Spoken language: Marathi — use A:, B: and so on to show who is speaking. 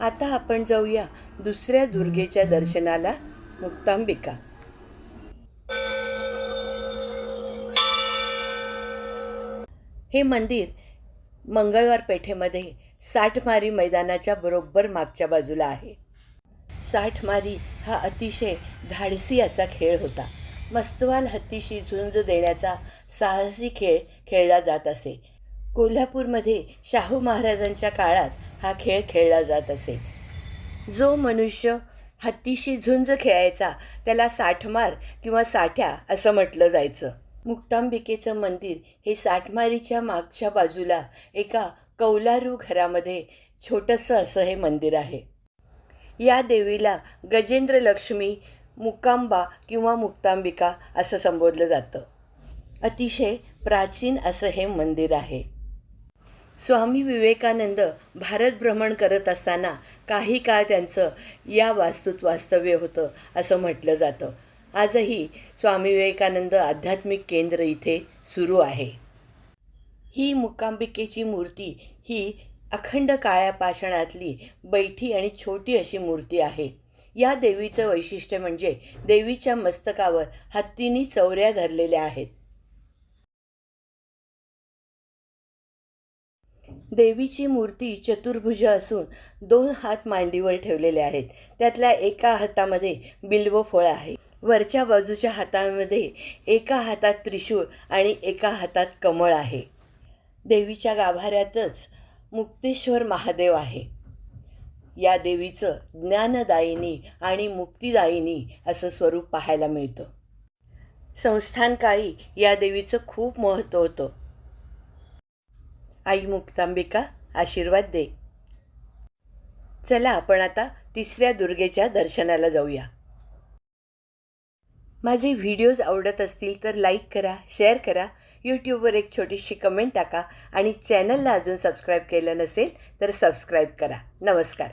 A: आता आपण जाऊया दुसऱ्या दुर्गेच्या दर्शनाला मुक्तांबिका. हे मंदिर मंगळवार पेठेमध्ये साठमारी मैदानाच्या बरोबर मागच्या बाजूला आहे. साठमारी हा अतिशय धाडसी असा खेळ होता. मस्तवाल हत्तीशी झुंज देण्याचा साहसी खेळ खेळला जात असे. कोल्हापूरमध्ये शाहू महाराजांच्या काळात हा खेळ खेळला जात असे. जो मनुष्य हत्तीशी झुंज खेळायचा त्याला साठमार किंवा साठ्या असं म्हटलं जायचं. मुक्तांबिकेचं मंदिर हे साठमारीच्या मागच्या बाजूला एका कौलारू घरामध्ये छोटंसं असं हे मंदिर आहे. या देवीला गजेंद्र लक्ष्मी मुकांबा किंवा मुक्तांबिका असं संबोधलं जातं. अतिशय प्राचीन असं हे मंदिर आहे. स्वामी विवेकानंद भारत भ्रमण करत असताना काही काळ त्यांचं या वास्तूत वास्तव्य होतं असं म्हटलं जातं. आजही स्वामी विवेकानंद आध्यात्मिक केंद्र इथे सुरू आहे. ही मुक्कांबिकेची मूर्ती ही अखंड काळ्या पाषाणातली बैठी आणि छोटी अशी मूर्ती आहे. या देवीचं वैशिष्ट्य म्हणजे देवीच्या मस्तकावर हत्तीनी चौऱ्या धरलेल्या आहेत. देवीची मूर्ती चतुर्भुज असून दोन हात मांडीवर ठेवलेले आहेत. त्यातल्या एका हातामध्ये बिल्व फळ आहे. वरच्या बाजूच्या हातामध्ये एका हातात त्रिशूळ आणि एका हातात कमळ आहे. देवीच्या गाभाऱ्यातच मुक्तेश्वर महादेव आहे. या देवीचं ज्ञानदायिनी आणि मुक्तिदायिनी असं स्वरूप पाहायला मिळतं. संस्थानकाळी या देवीचं खूप महत्त्व होतं. आई मुक्तांबिका आशीर्वाद दे. चला आपण आता तिसऱ्या दुर्गेच्या दर्शनाला जाऊया. माझे व्हिडिओज आवडत असतील तर लाईक करा शेअर करा यूट्यूबवर एक छोटीशी कमेंट टाका आणि चॅनलला अजून सबस्क्राईब केलं नसेल तर सबस्क्राईब करा. नमस्कार.